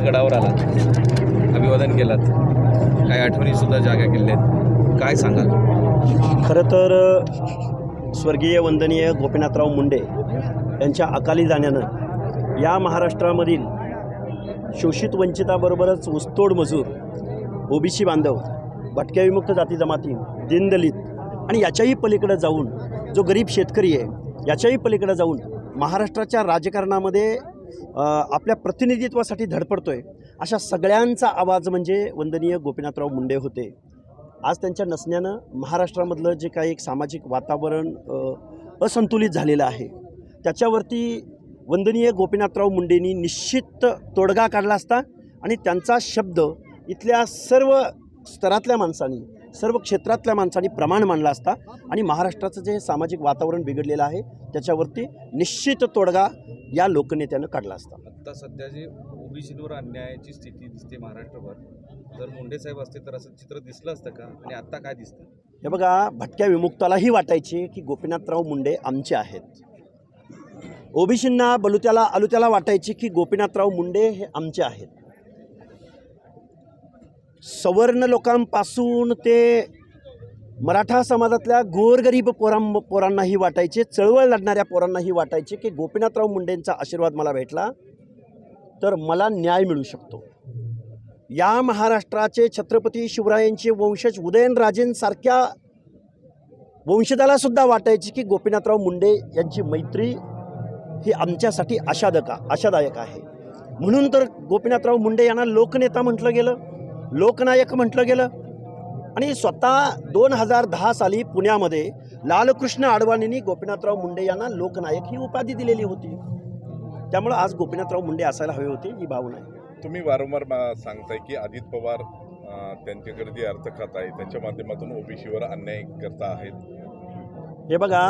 गडावर आला अभिवादन केलात. काही आठवणीसुद्धा जागा केल्या आहेत. काय सांगाल? खरं तर स्वर्गीय वंदनीय गोपीनाथराव मुंडे यांच्या अकाली जाण्यानं या महाराष्ट्रामधील शोषित वंचिताबरोबरच उस्तोड मजूर ओबीसी बांधव भटक्या विमुक्त जाती जमाती दीनदलित आणि याच्याही पलीकडे जाऊन जो गरीब शेतकरी आहे याच्याही पलीकडे जाऊन महाराष्ट्राच्या राजकारणामध्ये आपल्या प्रतिनिधित्वासाठी धडपडतोय. अशा सगळ्यांचा आवाज म्हणजे वंदनीय गोपीनाथराव मुंडे होते. आज त्यांच्या नसण्यानं महाराष्ट्रामधलं जे काही एक सामाजिक वातावरण असंतुलित झालेलं आहे. त्याच्यावरती वंदनीय गोपीनाथराव मुंडेंनी निश्चित तोडगा काढला असता आणि त्यांचा शब्द इथल्या सर्व स्तरातल्या माणसांनी सर्व क्षेत्रातल्या माणसांनी प्रमाण मानला असता आणि महाराष्ट्राचं जे सामाजिक वातावरण बिघडलेलं आहे त्याच्यावरती निश्चित तोडगा या लोकनेत्यानं काढला असता. आत्ता सध्या जे ओबीसीवर अन्यायाची स्थिती दिसते महाराष्ट्रभर जर मुंडे साहेब असते तर असं चित्र दिसलं असतं का? आणि आत्ता काय दिसतं? हे बघा भटक्या विमुक्तालाही वाटायचे की गोपीनाथराव मुंडे आमचे आहेत. ओबीसींना बलुत्याला अलुत्याला वाटायचे की गोपीनाथराव मुंडे हे आमचे आहेत. सवर्ण लोकांपासून ते मराठा समाजातल्या गोरगरीब पोरां पोरांनाही वाटायचे चळवळ लढणाऱ्या पोरांनाही वाटायचे की गोपीनाथराव मुंडेंचा आशीर्वाद मला भेटला तर मला न्याय मिळू शकतो. या महाराष्ट्राचे छत्रपती शिवरायांचे वंशज उदयनराजेंसारख्या वंशजालासुद्धा वाटायचे वाटायची की गोपीनाथराव मुंडे यांची मैत्री ही आमच्यासाठी आशादका आशादायक आहे. म्हणून तर गोपीनाथराव मुंडे यांना लोकनेता म्हटलं गेलं लोकनायक म्हटलं गेलं आणि स्वतः दोन हजार दहा साली पुण्यामध्ये लालकृष्ण अडवाणींनी गोपीनाथराव मुंडे यांना लोकनायक ही उपाधी दिलेली होती. त्यामुळं आज गोपीनाथराव मुंडे असायला हवे होते ही भावना आहे. तुम्ही वारंवार सांगताय की अजित पवार त्यांच्याकडे जे अर्थ खात आहे. त्याच्या माध्यमातून ओबीसीवर अन्याय करता आहेत. हे बघा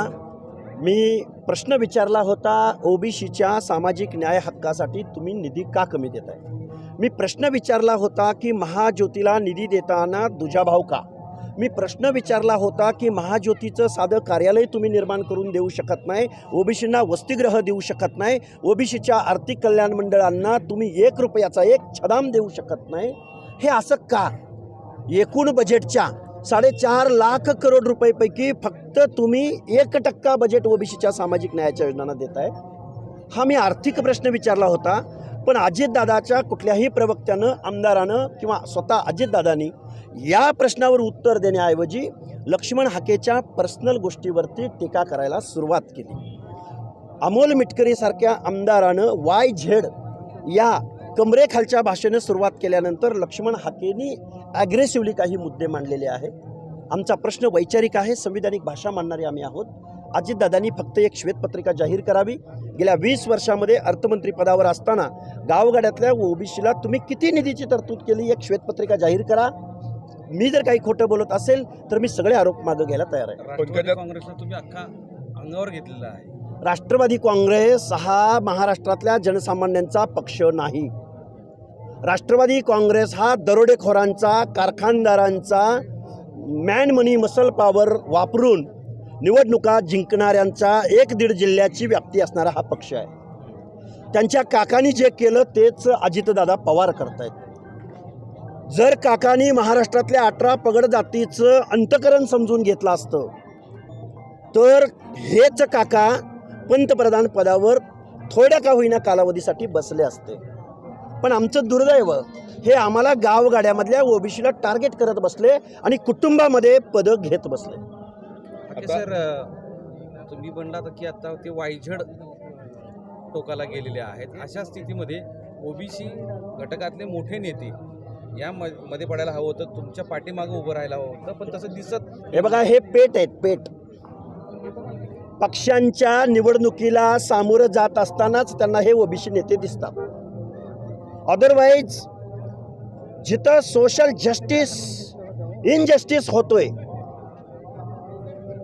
मी प्रश्न विचारला होता ओबीसीच्या सामाजिक न्याय हक्कासाठी तुम्ही निधी का कमी देत आहे मी प्रश्न विचारला होता की महाज्योतीला निधी देताना दुजाभाव का? मी प्रश्न विचारला होता की महाज्योतीचं साधं कार्यालय तुम्ही निर्माण करून देऊ शकत नाही ओबीसींना वसतिगृह देऊ शकत नाही ओबीसीच्या आर्थिक कल्याण मंडळांना तुम्ही एक रुपयाचा एक छदाम देऊ शकत नाही? हे असं का? एकूण बजेटच्या साडेचार लाख करोड रुपयेपैकी फक्त तुम्ही एक टक्का बजेट ओबीसीच्या सामाजिक न्यायाच्या योजनांना देत आहे हा मी आर्थिक प्रश्न विचारला होता. पण अजितदादाच्या कुठल्याही प्रवक्त्यानं आमदारानं किंवा स्वतः अजितदादांनी या प्रश्नावर उत्तर देण्याऐवजी लक्ष्मण हाकेच्या पर्सनल गोष्टीवरती टीका करायला सुरुवात केली. अमोल मिटकरीसारख्या आमदारानं वाय झेड या कमरेखालच्या भाषेनं सुरुवात केल्यानंतर लक्ष्मण हाकेनी ॲग्रेसिव्हली काही मुद्दे मांडलेले आहेत. आमचा प्रश्न वैचारिक आहे संविधानिक भाषा मांडणारे आम्ही आहोत. अजितदादांनी फक्त एक श्वेतपत्रिका जाहीर करावी. गेल्या वीस वर्षामध्ये अर्थमंत्री पदावर असताना गावगाड्यातल्या ओबीसीला तुम्ही किती निधीची तरतूद केली? एक श्वेतपत्रिका जाहीर करा. मी जर काही खोटं बोलत असेल तर मी सगळे आरोप मागं घ्यायला तयार आहे. राष्ट्रवादी काँग्रेसला तुम्ही अख्खा अंगावर घेतलेला आहे. राष्ट्रवादी काँग्रेस हा महाराष्ट्रातल्या जनसामान्यांचा पक्ष नाही. राष्ट्रवादी काँग्रेस हा दरोडेखोरांचा कारखानदारांचा मॅन मनी मसल पॉवर वापरून निवडणुका जिंकणाऱ्यांचा एक दीड जिल्ह्याची व्याप्ती असणारा हा पक्ष आहे. त्यांच्या काकांनी जे केलं तेच अजितदादा पवार करतायत. जर काकांनी महाराष्ट्रातल्या अठरा पगड जातीचं अंतकरण समजून घेतलं असतं तर हेच काका पंतप्रधान पदावर थोड्या का होईना कालावधीसाठी बसले असते. पण आमचं दुर्दैव हे आम्हाला गावगाड्यामधल्या ओबीसीला टार्गेट करत बसले आणि कुटुंबामध्ये पदं घेत बसले. आता- सर तुम्ही म्हणलात की आता ते वायझड टोकाला गेलेले आहेत. अशा स्थितीमध्ये ओबीसी घटकातले मोठे नेते या म- मध्ये पडायला हवं होतं. तुमच्या पाठीमागं उभं राहायला हवं होतं पण तसं दिसत हे बघा हे पेट आहेत पेट. पक्षांच्या निवडणुकीला सामोरं जात असतानाच त्यांना हे ओबीसी नेते दिसतात. अदरवाईज जिथं सोशल जस्टिस इनजस्टिस होतोय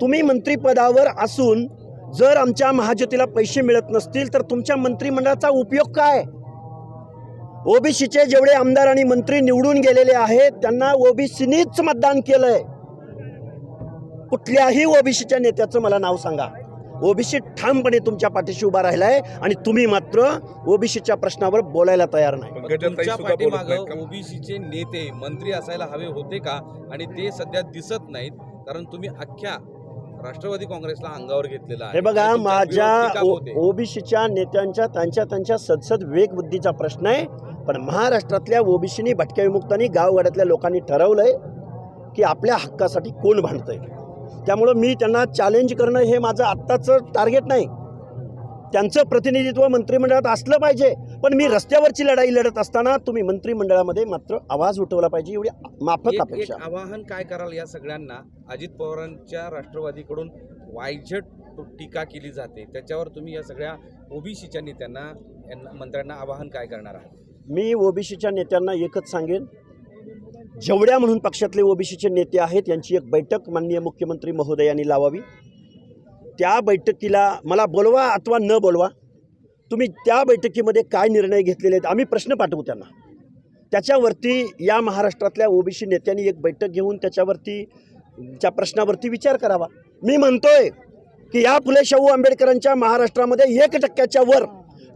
तुम्ही मंत्रिपदावर असून जर आमच्या महाज्योतीला पैसे मिळत नसतील तर तुमच्या मंत्रिमंडळाचा उपयोग काय? ओबीसीचे जेवढे आमदार आणि मंत्री निवडून गेलेले आहेत त्यांना ओबीसीनीच मतदान केलंय. कुठल्याही ओबीसीच्या नेत्याचं मला नाव सांगा. ओबीसी ठामपणे तुमच्या पाठीशी उभा राहिला आहे आणि तुम्ही मात्र ओबीसीच्या प्रश्नावर बोलायला तयार नाही? ओबीसीचे नेते मंत्री असायला हवे होते का? आणि ते सध्या दिसत नाहीत. कारण तुम्ही अख्ख्या राष्ट्रवादी काँग्रेसला अंगावर घेतलेला आहे. हे बघा माझ्या. ओबीसीच्या नेत्यांच्या त्यांच्या त्यांच्या सदसद वेगबुद्धीचा प्रश्न आहे. पण महाराष्ट्रातल्या ओबीसीनी भटक्या विमुक्तांनी गावगाड्यातल्या लोकांनी ठरवलंय की आपल्या हक्कासाठी कोण भांडतंय. त्यामुळं मी त्यांना चॅलेंज करणं हे माझं आत्ताचं टार्गेट नाही. त्यांचं प्रतिनिधित्व मंत्रिमंडळात असलं पाहिजे. पण मी रस्त्यावरची लढाई लढत असताना तुम्ही मंत्रिमंडळामध्ये मात्र आवाज उठवला पाहिजे एवढी माफक अपेक्षा. आवाहन काय कराल या सगळ्यांना? अजित पवारांच्या राष्ट्रवादीकडून वायझट टीका केली जाते. त्याच्यावर तुम्ही या सगळ्या ओबीसीच्या नेत्यांना यांना मंत्र्यांना आवाहन काय करणार आहात? मी ओबीसीच्या नेत्यांना एकच सांगेन. जेवढ्या म्हणून पक्षातले ओबीसीचे नेते आहेत यांची एक बैठक माननीय मुख्यमंत्री महोदयांनी लावावी. त्या बैठकीला मला बोलवा अथवा न बोलवा तुम्ही त्या बैठकीमध्ये काय निर्णय घेतलेले आहेत आम्ही प्रश्न पाठवू त्यांना. त्याच्यावरती या महाराष्ट्रातल्या ओबीसी नेत्यांनी एक बैठक घेऊन त्याच्यावरती त्या प्रश्नावरती विचार करावा. मी म्हणतोय की या फुले शाहू आंबेडकरांच्या महाराष्ट्रामध्ये एक टक्क्याच्या वर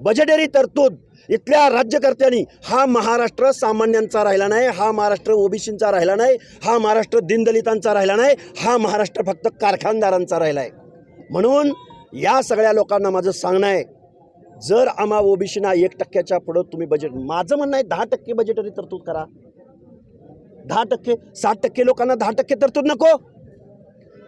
बजेटरी तरतूद इथल्या राज्यकर्त्यांनी हा महाराष्ट्र सामान्यांचा राहिला नाही हा महाराष्ट्र ओबीसींचा राहिला नाही हा महाराष्ट्र दीनदलितांचा राहिला नाही हा महाराष्ट्र फक्त कारखानदारांचा राहिला आहे. म्हणून या सगळ्या लोकांना माझं सांगणं आहे जर आम्हा ओबीसीना एक टक्क्याच्या पुढं तुम्ही बजेट माझं म्हणणं आहे दहा टक्के बजेटरी तरतूद करा. दहा टक्के साठ टक्के लोकांना दहा टक्के तरतूद नको.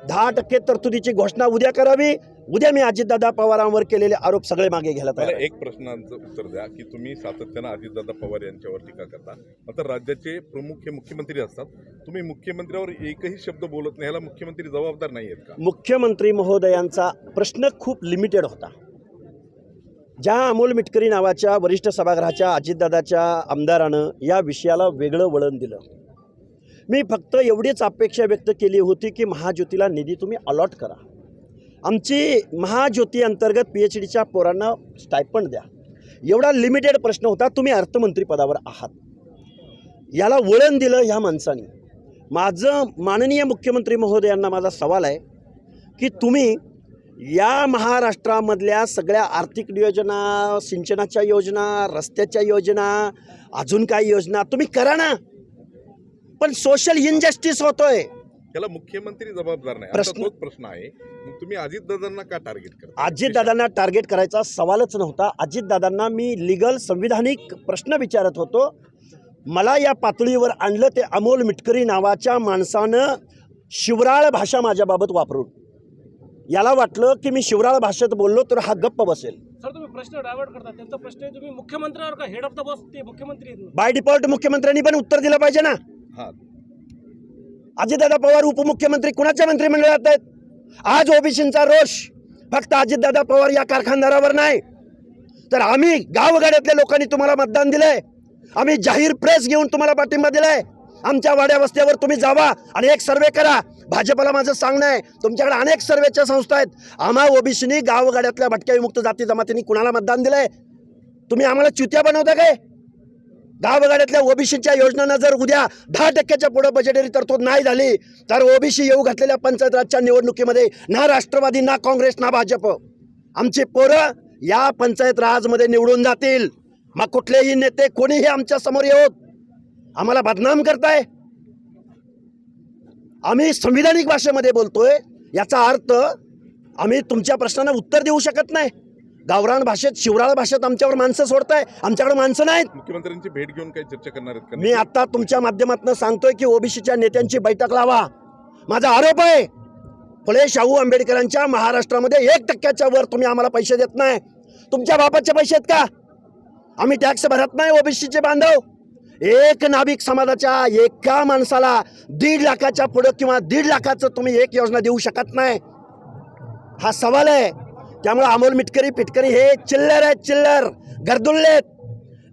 दहा टक्के तरतुदीची घोषणा उद्या करावी उद्या मी अजितदादा पवारांवर केलेले आरोप सगळे मागे घ्यायला तयार मला आहे. एक प्रश्नाचं उत्तर द्या की तुम्ही सातत्यानं अजितदादा पवार यांच्यावर टीका करता. आता राज्याचे प्रमुख हे मुख्यमंत्री असतात. तुम्ही मुख्यमंत्र्यावर एकही शब्द बोलत नाही. ह्याला मुख्यमंत्री जबाबदार नाही आहेत का? मुख्यमंत्री महोदयांचा प्रश्न खूप लिमिटेड होता. ज्या अमोल मिटकरी नावाच्या वरिष्ठ सभागृहाच्या अजितदादाच्या आमदारानं या विषयाला वेगळं वळण दिलं. मी फक्त एवढीच अपेक्षा व्यक्त केली होती की महाज्योतीला निधी तुम्ही अलॉट करा. आमची महाज्योती अंतर्गत पी एच डीच्या पोरांना स्टायपंड द्या. एवढा लिमिटेड प्रश्न होता तुम्ही अर्थमंत्रीपदावर आहात. याला वळण दिलं ह्या माणसाने. माझं माननीय मुख्यमंत्री महोदयांना माझा सवाल आहे की तुम्ही या महाराष्ट्रामधल्या सगळ्या आर्थिक योजना सिंचनाच्या योजना रस्त्याच्या योजना अजून काही योजना तुम्ही करा ना. पण सोशल इनजस्टिस होतोय. याला मुख्यमंत्री जबाबदार नाही. प्रश्न- तोच प्रश्न आहे. मग तुम्ही अजितदादांना का टार्गेट करता? अजितदादांना टार्गेट करायचा सवालच नव्हता. अजितदादांना मी लिगल संविधानिक प्रश्न विचारत होतो. मला या पातळीवर आणलं ते अमोल मिटकरी नावाच्या माणसानं शिवराळ भाषा माझ्याबाबत वापरून. याला वाटलं की मी शिवराळ भाषेत बोललो तर हा गप्प बसेल. सर तुम्ही प्रश्न डायव्हर्ट करता. त्यांचा प्रश्न आहे तुम्ही मुख्यमंत्र्यावर का हेड ऑफ द बस ते मुख्यमंत्री. बाय डिफॉल्ट मुख्यमंत्र्यांनी पण उत्तर दिलं पाहिजे ना. हा. अजितदादा पवार उपमुख्यमंत्री कुणाच्या मंत्रिमंडळात आहेत? आज ओबीसींचा रोष. फक्त अजितदादा पवार या कारखानदारावर नाही. तर आम्ही गावगाड्यातल्या लोकांनी तुम्हाला मतदान दिलंय. आम्ही जाहीर प्रेस घेऊन तुम्हाला पाठिंबा दिलाय. आमच्या वाड्या वस्त्यावर तुम्ही जावा आणि एक सर्वे करा. भाजपला माझं सांगणं आहे तुमच्याकडे अनेक सर्वेच्या संस्था आहेत. आम्हा ओबीसीनी गावगाड्यातल्या भटक्या विमुक्त जाती जमातींनी कुणाला मतदान दिलंय? तुम्ही आम्हाला चुत्या बनवता काय? गावगाड्यातल्या ओबीसीच्या योजनांना जर उद्या दहा टक्क्याच्या पुढे बजेटरी तरतूद नाही झाली तर ओबीसी येऊ घातलेल्या पंचायत राजच्या निवडणुकीमध्ये ना राष्ट्रवादी ना काँग्रेस ना भाजप. आमची पोरं या पंचायत राजमध्ये निवडून जातील. मग कुठलेही नेते कोणीही आमच्यासमोर येऊत आम्हाला बदनाम करताय? आम्ही संविधानिक भाषेमध्ये बोलतोय याचा अर्थ आम्ही तुमच्या प्रश्नांना उत्तर देऊ शकत नाही. गावरान भाषेत शिवराळ भाषेत आमच्यावर माणसं सोडताय. आमच्याकडे माणसं नाहीत. मुख्यमंत्र्यांची भेट घेऊन काही चर्चा करणार आहेत का मी आता तुमच्या माध्यमातून सांगतोय की ओबीसीच्या नेत्यांची बैठक लावा. माझा आरोप आहे फुले शाहू आंबेडकरांच्या महाराष्ट्रामध्ये एक टक्क्याच्या वर तुम्ही आम्हाला पैसे देत नाही. तुमच्या बापाचे पैसे आहेत का? आम्ही टॅक्स भरत नाही ओबीसीचे बांधव. एक नाभिक समाजाच्या एका माणसाला दीड लाखाच्या पुढं किंवा दीड लाखाचं तुम्ही एक योजना देऊ शकत नाही. हा सवाल आहे. त्यामुळे अमोल मिटकरी पिटकरी हे चिल्लर आहेत चिल्लर. गर्दुल्लेत.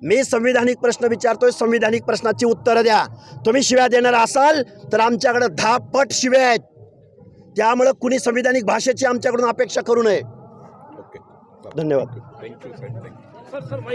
मी संविधानिक प्रश्न विचारतोय संविधानिक प्रश्नाची उत्तरं द्या. तुम्ही शिव्या देणार असाल तर आमच्याकडे दहा पट शिव्या आहेत. त्यामुळं कुणी संविधानिक भाषेची आमच्याकडून अपेक्षा करू नये. ओके. धन्यवाद.